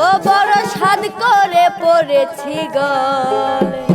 ও বড় সাদ করে পড়েছি গলে